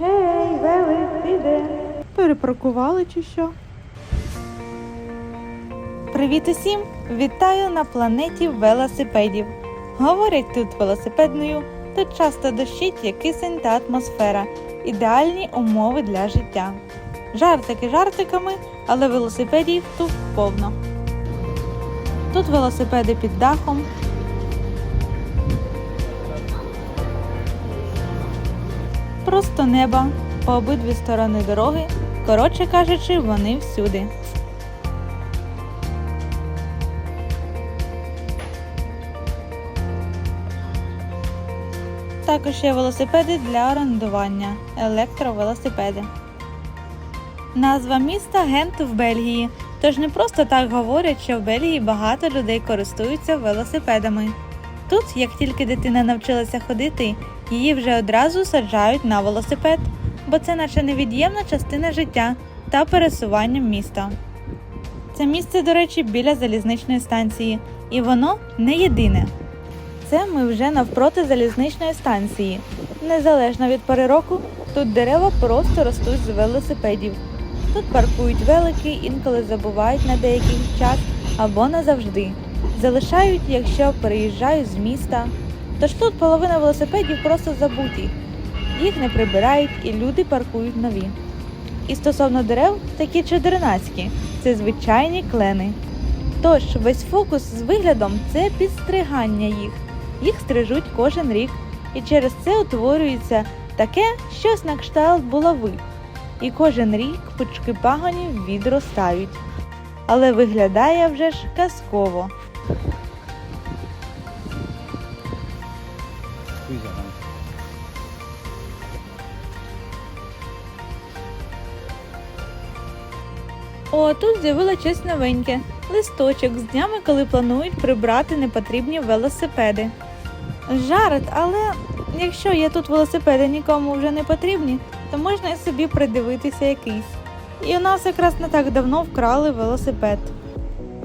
Гей, велик, ти? Перепаркували чи що? Привіт усім! Вітаю на планеті велосипедів. Говорять тут велосипедною, тут часто дощить є кисень та атмосфера, ідеальні умови для життя. Жартики жартиками, але велосипедів тут повно. Тут велосипеди під дахом. Просто неба по обидві сторони дороги. Коротше кажучи, вони всюди. Також є велосипеди для орендування, електровелосипеди. Назва міста Гент в Бельгії. Тож не просто так говорять, що в Бельгії багато людей користуються велосипедами. Тут, як тільки дитина навчилася ходити, її вже одразу саджають на велосипед, бо це наче невід'ємна частина життя та пересування міста. Це місце, до речі, біля залізничної станції, і воно не єдине. Це ми вже навпроти залізничної станції. Незалежно від пори року, тут дерева просто ростуть з велосипедів. Тут паркують велики, інколи забувають на деякий час або назавжди. Залишають, якщо переїжджають з міста. Тож тут половина велосипедів просто забуті. Їх не прибирають і люди паркують нові. І стосовно дерев, такі чудернацькі це звичайні клени. Тож весь фокус з виглядом це підстригання їх. Їх стрижуть кожен рік, і через це утворюється таке щось на кшталт булави. І кожен рік пучки пагонів відростають. Але виглядає вже ж казково. О, тут з'явилося щось новеньке. Листочок з днями, коли планують прибрати непотрібні велосипеди. Жарт, але якщо є тут велосипеди нікому вже не потрібні, то можна і собі придивитися якийсь. І у нас якраз не так давно вкрали велосипед.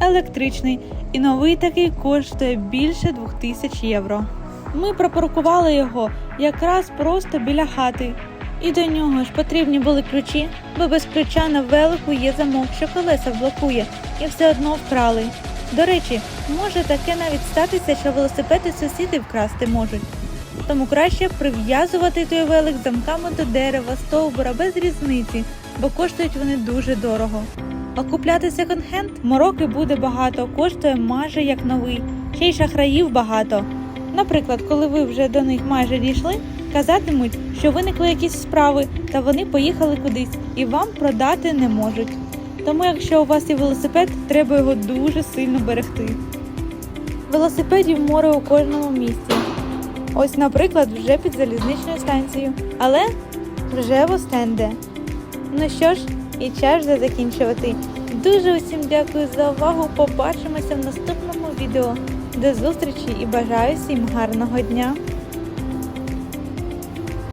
Електричний і новий такий коштує більше 2000 євро. Ми припаркували його якраз просто біля хати. І до нього ж потрібні були ключі, бо без ключа на велику є замок, що колеса блокує, і все одно вкрали. До речі, може таке навіть статися, що велосипеди сусіди вкрасти можуть. Тому краще прив'язувати той велик замками до дерева, стовбура без різниці, бо коштують вони дуже дорого. А купляти секонд-хенд мороки буде багато, коштує майже як новий, ще й шахраїв багато. Наприклад, коли ви вже до них майже дійшли, казатимуть, що виникли якісь справи, та вони поїхали кудись і вам продати не можуть. Тому, якщо у вас є велосипед, треба його дуже сильно берегти. Велосипедів море у кожному місці. Ось, наприклад, вже під залізничною станцією, але вже в Остенде. Ну що ж, і час вже закінчувати. Дуже усім дякую за увагу. Побачимося в наступному відео. До зустрічі і бажаю всім гарного дня!